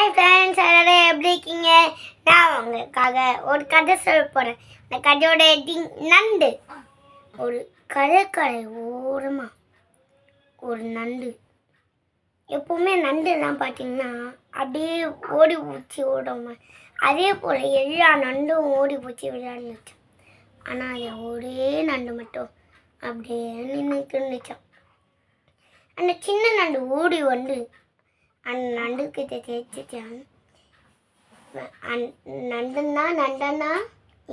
Hi friends எல்லாரும் எப்படி இருக்கீங்க? நான் உங்களுக்காக ஒரு கதை சொல்ல போகிறேன் அந்த கதையோட எட்டிங் நண்டு. ஒரு கடற்கரை ஓரமாக ஒரு நண்டு. எப்போவுமே நண்டுலாம் பார்த்தீங்கன்னா அப்படியே ஓடி பூச்சி ஓடுமா. அதே போல் எல்லா நண்டும் ஓடி பூச்சி விளையாண்டுச்சு ஆனால் அது ஒரே நண்டு மட்டும். அப்படியே நின்றுட்டு இருந்துச்சான் அந்த சின்ன நண்டு ஓடி வந்து நண்டுக்கிட்ட தேய்ச்சிட்டான். நண்டுன்னா நண்டன்னா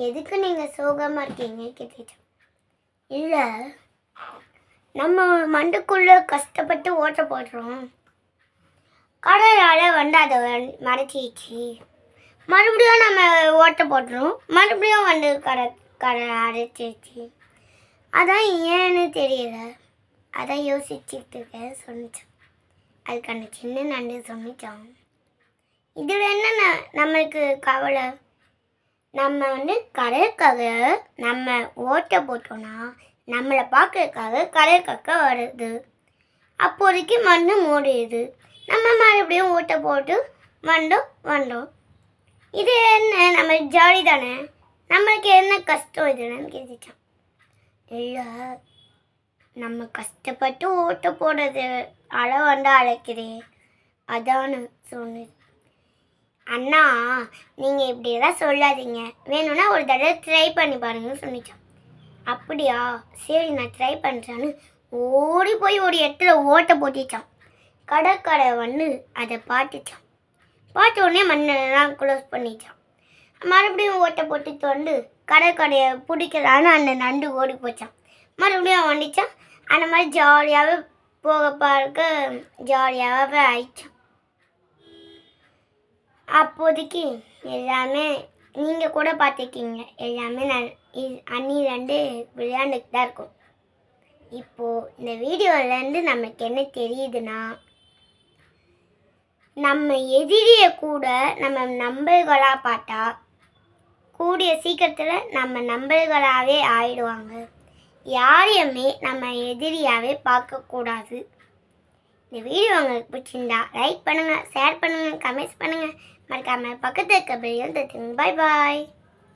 எதுக்கு நீங்கள் சோகமாக இருக்கீங்க? கேட்டுச்சான் இல்லை நம்ம மண்டுக்குள்ளே கஷ்டப்பட்டு ஓட்ட போடுறோம். கடலால் வந்து அதை மறைச்சிச்சு. மறுபடியும் நம்ம ஓட்ட போட்டுரும் மறுபடியும் வந்து கடை கடை அடைச்சிச்சு. அதான் ஏன்னு தெரியல. அதான் யோசிச்சுட்டு இருக்கேன் சொன்னேன் அதுக்கான சின்ன நன்றி சொன்னிச்சான் இதில் என்ன நம்மளுக்கு கவலை? நம்ம வந்து கடற்காக நம்ம ஓட்ட போட்டோம்னா நம்மளை பார்க்கறதுக்காக கடற்கக்க வருது. அப்போதைக்கு மண்ணு மூடிடுது. நம்ம மறுபடியும் ஓட்ட போட்டு வந்தோம் வந்தோம். இது என்ன? நம்ம ஜாலி தானே? நம்மளுக்கு என்ன கஷ்டம் இதுன்னு கேட்டுச்சான் இல்லை நம்ம கஷ்டப்பட்டு ஓட்ட போடுறது அலை அழைக்கிறேன். அதான் சொன்னேன். அண்ணா நீங்கள் இப்படியெல்லாம் சொல்லாதீங்க. வேணும்னா ஒரு தடவை ட்ரை பண்ணி பாருங்கன்னு சொன்னிச்சான். அப்படியா? சரி நான் ட்ரை பண்ணுறேன்னு ஓடி போய் ஒரு இடத்துல ஓட்ட போட்டிச்சான். கடற்கரை வந்து அதை பார்த்துச்சான். பார்த்த உடனே மண்ணெல்லாம் க்ளோஸ் பண்ணிச்சான். மறுபடியும் ஓட்ட போட்டு வந்து கடற்கரையை பிடிக்கலான்னு அந்த நண்டு ஓடி போச்சான். மறுபடியும் வந்துச்சான் அந்த மாதிரி ஜாலியாகவே போக பார்க்க ஜாலியாகவே ஆயிடுச்சு. அப்போதைக்கு எல்லாமே நீங்கள் கூட பார்த்துருக்கீங்க. எல்லாமே நான் இ- ரெண்டு விளையாண்டுட்டு தான் இருக்கும். இப்போது இந்த வீடியோலேருந்து நமக்கு என்ன தெரியுதுன்னா நம்ம எதிரியை கூட நம்ம நம்பர்களாக பார்த்தா கூடிய சீக்கிரத்தில் நம்ம நம்பர்களாகவே ஆயிடுவாங்க. யாரையுமே நம்ம எதிரியாகவே பார்க்கக்கூடாது. இந்த வீடியோ உங்களுக்கு பிடிச்சிருந்தா லைக் பண்ணுங்கள் ஷேர் பண்ணுங்கள் கமெண்ட்ஸ் பண்ணுங்கள் மறக்காமல் பக்கத்தில் இருக்க பெரிய தட்டுங்க. பாய் பாய்